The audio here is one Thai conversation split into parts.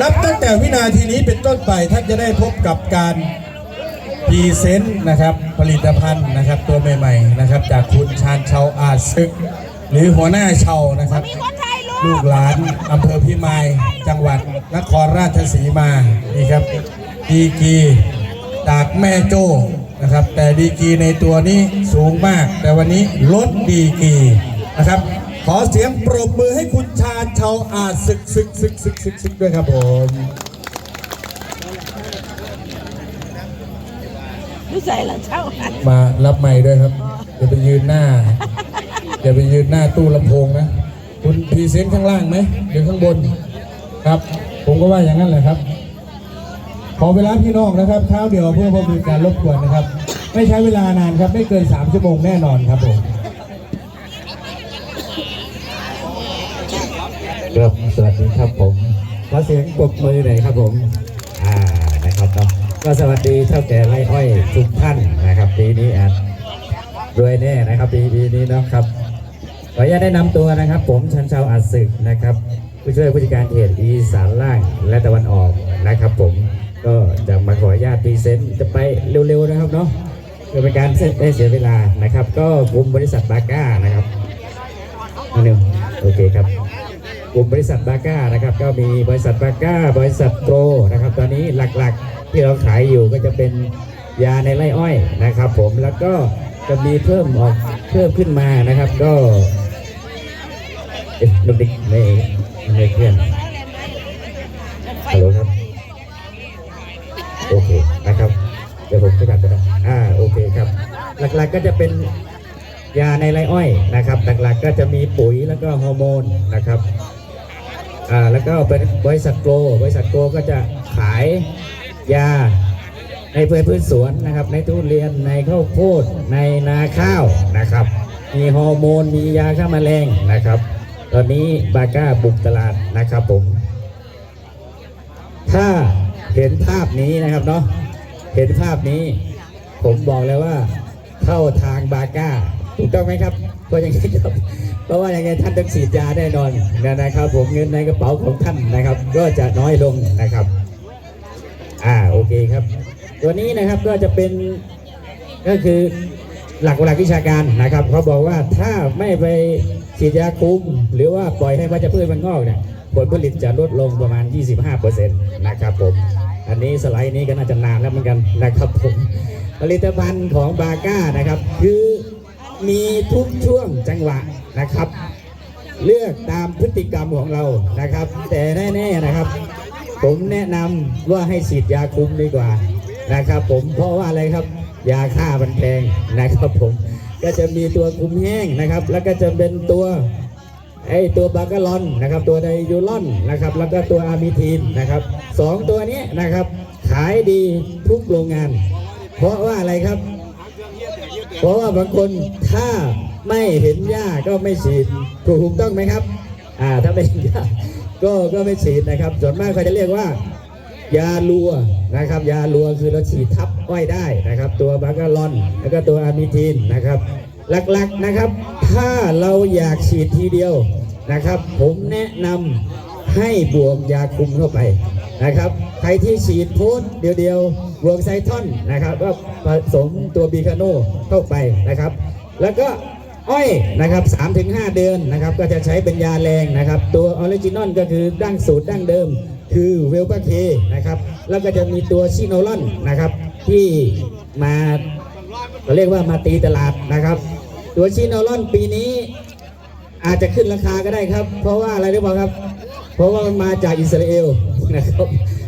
นับตั้งแต่วินาทีนี้เป็นต้นไปท่านจะได้พบกับการพรีเซนต์นะครับผลิตภัณฑ์นะครับตัวใหม่ๆนะครับ จากคุณชาญชาวอาจซึก หรือหัวหน้าชาวนะครับ ลูกหลานอำเภอพิมาย จังหวัดนครราชสีมานี่ครับดีกีจากแม่โจ้นะครับ แต่ดีกีในตัวนี้สูงมาก แต่วันนี้ลดดีกีนะครับ ขอเสียงปรบมือให้คุณชาญเชาอาจศึกศึกศึกศึกศึกศึกด้วยครับผมไม่ใส่ละเจ้าค่ะมารับใหม่ด้วยครับอย่าไปยืนหน้าอย่าไปยืนหน้าตู้ลำโพงนะ คุณพรีเซนต์ข้างล่างไหมหรือข้างบนครับ ผมก็ว่าอย่างนั้นแหละครับ ขอเวลาพี่น้องนะครับเท้าเดียวเพื่อเพื่อเป็นการรบกวนนะครับ ไม่ใช้เวลานานครับ ไม่เกิน 3 ชั่วโมงแน่นอนครับผม ครับสวัสดีครับผมขอ เสียงปรบมือหน่อยครับผม อ่า นะครับเนาะ ก็สวัสดีเท่าแก่ไรอ้อยทุกท่านนะครับปีนี้อาจรวยแน่นะครับปีปีนี้เนาะครับ ขออนุญาตแนะนำตัวนะครับ ผมชันชาวอัดศึกนะครับ ผู้ช่วยผู้จัดการเขตอีสานล่างและตะวันออกนะครับ ผม ก็จะมาขออนุญาตพรีเซนต์จะไปเร็วๆนะครับเนาะเพื่อเป็นการได้เสียเวลานะครับ ก็กลุ่มบริษัทบาก้านะครับอันนึงโอเคครับ กลุ่มบริษัทบาก้านะครับ ก็มีบริษัทบาก้า บริษัทโปรนะครับ ตอนนี้หลักๆที่เราขายอยู่ก็จะเป็นยาในไร่อ้อยนะครับ ผมแล้วก็จะมีเพิ่มออกเพิ่มขึ้นมานะครับ ก็เอ๊ะลูกดิกไม่ไม่เคลื่อนฮัลโหลครับโอเคนะครับเดี๋ยวผมจะกลับไปนะอ่าโอเคครับ หลักๆก็จะเป็นยาในไรอ้อยนะครับ หลักๆก็จะมีปุ๋ยแล้วก็ฮอร์โมนนะครับ อ่าแล้วก็เป็นบริษัทโกลบริษัทโกลก็จะขายยาในพืชพืชสวนนะครับ ในทุเรียนในข้าวโพดในนาข้าวนะครับ มีฮอร์โมนมียาฆ่าแมลงนะครับ ตอนนี้บาก้าบุกตลาดนะครับผม ถ้าเห็นภาพนี้นะครับเนาะเห็นภาพนี้ ผมบอกเลยว่าเข้าทางบาก้า ถูกต้องไหมครับเพราะอย่างนี้ครับเพราะว่าอย่างไงท่านต้องฉีดยาแน่นอนนะครับ ผมเงินในกระเป๋าของท่านนะครับ ก็จะน้อยลงนะครับ อ่าโอเคครับ ตัวนี้นะครับก็จะเป็นก็คือหลักหลักวิชาการนะครับเขาบอกว่าถ้าไม่ไปฉีดยาคุม หรือว่าปล่อยให้วัชพืชมันงอกเนี่ยผลผลิตจะลดลงประมาณ 25%นะครับผมอันนี้สไลด์นี้ก็น่าจะนานแล้วเหมือนกันนะครับผมผลิตภัณฑ์ของบาก้านะครับ คือ มีทุกช่วงจังหวะนะครับ เลือกตามพฤติกรรมของเรานะครับ แต่แน่ๆนะครับ ผมแนะนำว่าให้ฉีดยาคุมดีกว่านะครับ ผมเพราะว่าอะไรครับยาฆ่ามันแพงนะครับผมก็จะมีตัวคุมแห้งนะครับ แล้วก็จะเป็นตัวไอตัวบากาลอนนะครับ ตัวไดยูลอนนะครับ แล้วก็ตัวอามิทีนนะครับสองตัวนี้นะครับ ขายดีทุกโรงงาน เพราะว่าอะไรครับ เพราะว่าบางคนถ้าไม่เห็นหญ้าก็ไม่ฉีดถูกต้องไหมครับ อ่าถ้าไม่เห็นหญ้าก็ก็ไม่ฉีดนะครับ ส่วนมากเขาจะเรียกว่า ยาลัวนะครับ ยาลัวคือเราฉีดทับอ้อยได้นะครับ ตัวบากาลอน แล้วก็ตัวอะมิทีนนะครับ หลักๆนะครับ ถ้าเราอยากฉีดทีเดียวนะครับ ผมแนะนำให้บวกยาคุมเข้าไป นะครับ ใครที่ฉีดพสต์เดียวๆบวกไซทอนนะครับก็ผสมตัวบีคาโนเข้าไปนะครับ แล้วก็อ้อยนะครับ3-5 เดือนนะครับ ก็จะใช้เป็นยาแรงนะครับ ตัวออริจินอลก็คือดั้งสูตรดั้งเดิม คือเวลปาเคนะครับ แล้วก็จะมีตัวชิโนลอนนะครับ ที่มาเราเรียกว่ามาตีตลาดนะครับ ตัวชิโนลอนปีนี้อาจจะขึ้นราคาก็ได้ครับ เพราะว่าอะไรหรือเปล่าครับ เพราะว่ามันมาจากอิสราเอล นะครับ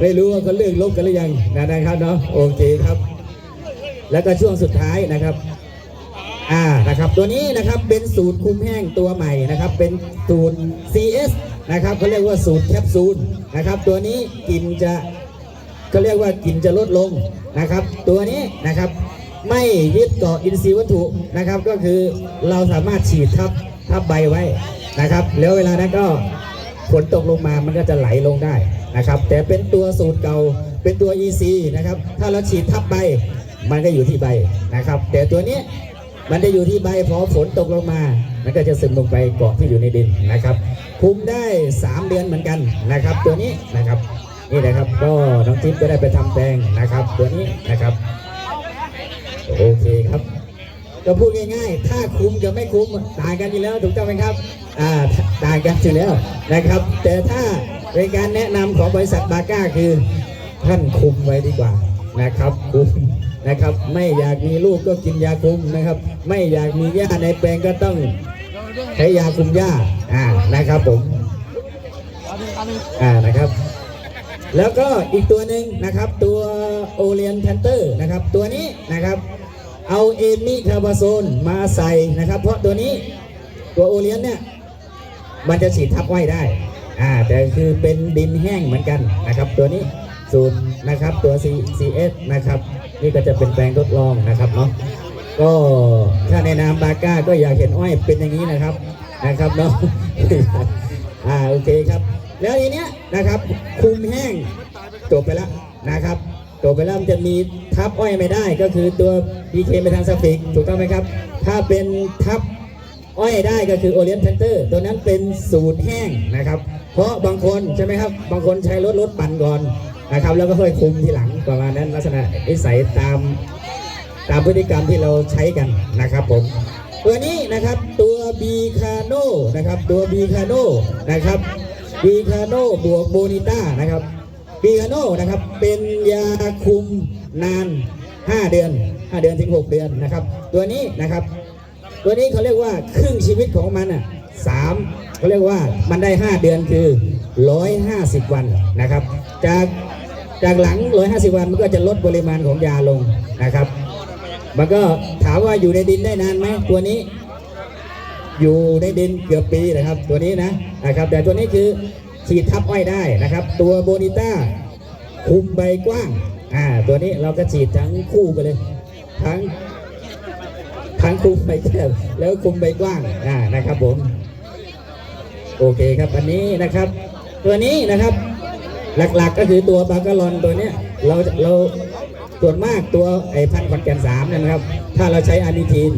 ไม่รู้ว่าเขาเลือกลบกันหรือยังนะครับเนาะโอเคครับ แล้วก็ช่วงสุดท้ายนะครับอ่านะครับตัวนี้นะครับเป็นสูตรคุมแห้งตัวใหม่นะครับ เป็นสูตร CS นะครับเขาเรียกว่าสูตรแคปซูลนะครับ ตัวนี้กลิ่นจะเขาเรียกว่ากลิ่นจะลดลงนะครับ ตัวนี้นะครับไม่ยึดเกาะอินทรีย์วัตถุนะครับ ก็คือเราสามารถฉีดทับทับใบไว้นะครับ แล้วเวลานั้นก็ฝนตกลงมามันก็จะไหลลงได้ นะครับแต่เป็นตัวสูตรเก่าเป็นตัว EC นะครับถ้าเราฉีดทับใบมันก็อยู่ที่ใบนะครับแต่ตัวนี้มันจะอยู่ที่ใบพอฝนตกลงมา มันก็จะซึมลงไปเกาะที่อยู่ในดินนะครับคุมได้ 3 เดือนเหมือนกันนะครับ ตัวนี้นะครับนี่นะครับก็น้องจิ๊บก็ได้ไปทำแปลงนะครับ ตัวนี้นะครับโอเคครับก็พูดง่ายๆ ถ้าคุ้มกับไม่คุ้มต่างกันอยู่แล้วถูกต้องไหมครับอ่าต่างกันอยู่แล้วนะครับ แต่ถ้า เป็นการแนะนำของบริษัทบาก้าคือท่านคุมไว้ดีกว่านะครับคุมนะครับ ไม่อยากมีลูกก็กินยาคุมนะครับ ไม่อยากมีหญ้าในแปลงก็ต้องใช้ยาคุมหญ้าอ่านะครับผมอ่านะครับแล้วก็อีกตัวหนึ่งนะครับตัวโอเลียนแพนเตอร์นะครับตัวนี้นะครับเอาเอมิคาบาโซนมาใส่นะครับ เพราะตัวนี้ตัวโอเลียนเนี่ยมันจะฉีดทับไว้ได้ อ่าแต่คือเป็นดินแห้งเหมือนกันนะครับตัวนี้สูตรนะครับตัว C CS นะครับนี่ก็จะเป็นแปลงทดลองนะครับเนาะก็ถ้าในนามบาก้าก็อยากเห็นอ้อยเป็นอย่างนี้นะครับนะครับเนาะอ่าโอเคครับ แล้วทีเนี้ยนะครับคุมแห้งจบไปแล้วนะครับจบไปแล้วจะมีทับอ้อยไม่ได้ก็คือตัว PK ไปทางสฟิกถูกต้องไหมครับ ถ้าเป็นทับ อ้อยได้ก็คือโอเลียน n พนเตอร์ตัวนั้นเป็นสูตรแห้งนะครับ เพราะบางคนใช่ไหมครับ บางคนใช้รถรถปั่นก่อนนะครับ แล้วก็ค่อยคุมทีหลังประมาณนั้นลักษณะนิสัยตามตามพฤติกรรมที่เราใช้กันนะครับผมตัวนี้นะครับตัวบีคาโนนะครับตัวบีคาโนนะครับบีคาโนบวกโบนิต้านะครับบีคาโนนะครับเป็นยาคุมนาน 5 เดือน 5 เดือนถึง 6 เดือนนะครับ ตัวนี้นะครับ ตัวนี้เขาเรียกว่าครึ่งชีวิตของมันอะสามเขาเรียกว่ามันได้ 5 เดือนคือ 150 วันนะครับ จากจากหลัง 150 วันมันก็จะลดปริมาณของยาลงนะครับ มันก็ถามว่าอยู่ในดินได้นานไหมตัวนี้ อยู่ในดินเกือบปีนะครับ ตัวนี้นะนะครับ แต่ตัวนี้คือฉีดทับอ้อยได้นะครับ ตัวโบนิต้าคุมใบกว้างอ่าตัวนี้เราก็ฉีดทั้งคู่ไปเลย ทั้ง ทั้งคุมใบแคบแล้วคุมใบกว้างอ่านะครับผม โอเคครับอันนี้นะครับ ตัวนี้นะครับ หลักๆก็คือตัวบากาลอนตัวเนี้ยเราเราส่วนมากตัวไอ้พันธุ์คอนแกนสามนะครับ ถ้าเราใช้อานิทีน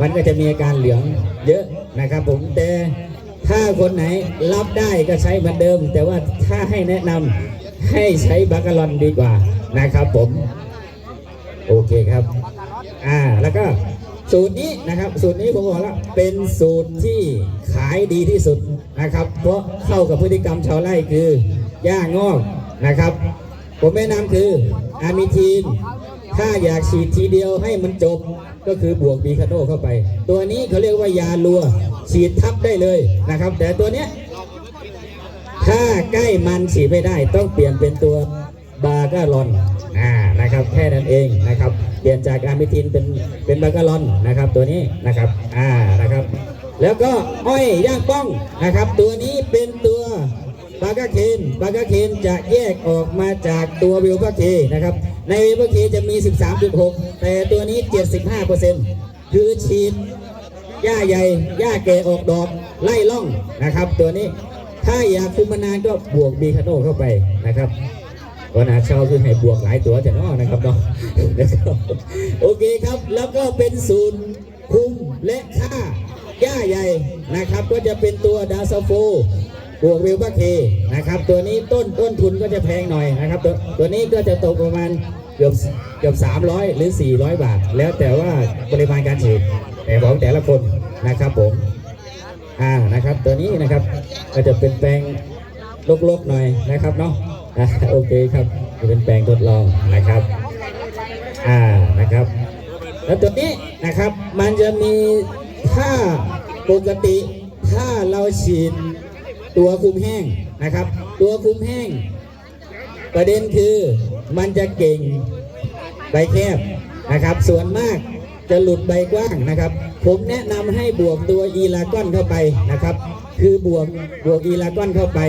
มันก็จะมีอาการเหลืองเยอะนะครับ ผมแต่ถ้าคนไหนรับได้ก็ใช้เหมือนเดิม แต่ว่าถ้าให้แนะนำให้ใช้บากาลอนดีกว่านะครับผม โอเคครับ อ่าแล้วก็ สูตรนี้นะครับ สูตรนี้ผมบอกแล้วเป็นสูตรที่ขายดีที่สุดนะครับ เพราะเข้ากับพฤติกรรมชาวไร่คือหญ้างอกนะครับ ผมแนะนำคืออามิทีน ถ้าอยากฉีดทีเดียวให้มันจบก็คือบวกบีคาโนเข้าไป ตัวนี้เขาเรียกว่ายาลัว ฉีดทับได้เลยนะครับ แต่ตัวเนี้ยถ้าใกล้มันฉีดไม่ได้ต้องเปลี่ยนเป็นตัวบาการอน อ่านะครับแค่นั้นเองนะครับ เปลี่ยนจากอามิทินเป็นเป็นบาการอนนะครับตัวนี้นะครับอ่านะครับ แล้วก็อ้อยย่างป้องนะครับ ตัวนี้เป็นตัวบากาเคนบากาเคนจะแยกออกมาจากตัววิลพาเคนะครับ ในวิลพาเคจะมี 13.6 แต่ตัวนี้ 75%คือฉีดหญ้าใหญ่หญ้าแก่ออกดอกไล่ล่องนะครับ ตัวนี้ถ้าอยากคุมมานานก็บวกบีคาโนเข้าไปนะครับ วันอาเช้าคือให้บวกหลายตัวแต่นอนะครับเนาะนะครับโอเคครับแล้วก็เป็นศูนย์คุมและค่าหญ้าใหญ่นะครับ ก็จะเป็นตัวดาซาโฟบวกวิลบาเคนะครับ ตัวนี้ต้นต้นทุนก็จะแพงหน่อยนะครับ ตัวตัวนี้ก็จะตกประมาณเกือบเกือบ 300 หรือ 400 บาท แล้วแต่ว่าปริมาณการฉีดแต่ของแต่ละคนนะครับผมอ่านะครับตัวนี้นะครับก็จะเป็นแปลงลกๆหน่อยนะครับเนาะ อ่าโอเคครับจะเป็นแปลงทดลองนะครับ อ่านะครับ แล้วตัวนี้นะครับมันจะมีถ้าปกติถ้าเราฉีดตัวคุมแห้งนะครับ ตัวคุมแห้ง ประเด็นคือมันจะเก่งใบแคบนะครับ ส่วนมากจะหลุดใบกว้างนะครับ ผมแนะนำให้บวกตัวอีลากอนเข้าไปนะครับ คือบวกบวกอีลากอนเข้าไป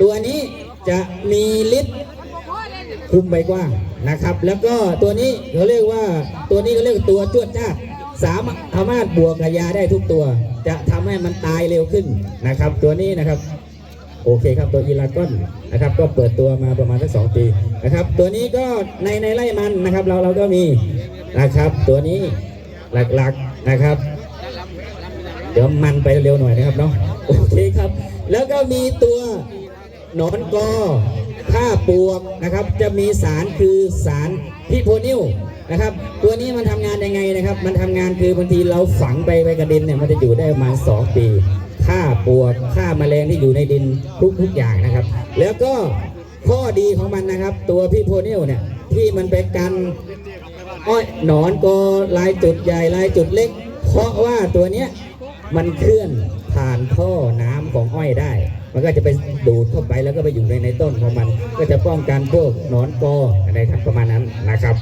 ตัวนี้ จะมีฤทธิ์คุมใบกว้างนะครับ แล้วก็ตัวนี้เขาเรียกว่าตัวนี้เขาเรียกว่าตัวจวดจ้าสามารถสามารถบวกกับยาได้ทุกตัว จะทำให้มันตายเร็วขึ้นนะครับ ตัวนี้นะครับ โอเคครับตัวอีลากอนนะครับ ก็เปิดตัวมาประมาณสักสองปีนะครับ ตัวนี้ก็ในในไร่มันนะครับ เราเราก็มีนะครับ ตัวนี้หลักๆนะครับ เดี๋ยวมันไปเร็วหน่อยนะครับเนาะโอเคครับ แล้วก็มีตัว หนอนกอฆ่าปลวกนะครับ จะมีสารคือสารพิโพนิลนะครับ ตัวนี้มันทำงานยังไงนะครับ มันทำงานคือบางทีเราฝังไปไปกระดินเนี่ยมันจะอยู่ได้ประมาณ 2 ปีฆ่าปลวกฆ่าแมลงที่อยู่ในดินทุกทุกอย่างนะครับ แล้วก็ข้อดีของมันนะครับ ตัวพิโพนิลเนี่ยที่มันไปกันอ้อยหนอนก็ลายจุดใหญ่ลายจุดเล็ก เพราะว่าตัวเนี้ยมันเคลื่อนผ่านท่อน้ำของอ้อยได้ มันก็จะไปดูดเข้าไปแล้วก็ไปอยู่ในในต้นของมัน ก็จะป้องกันพวกหนอนกออะไรครับประมาณนั้นนะครับ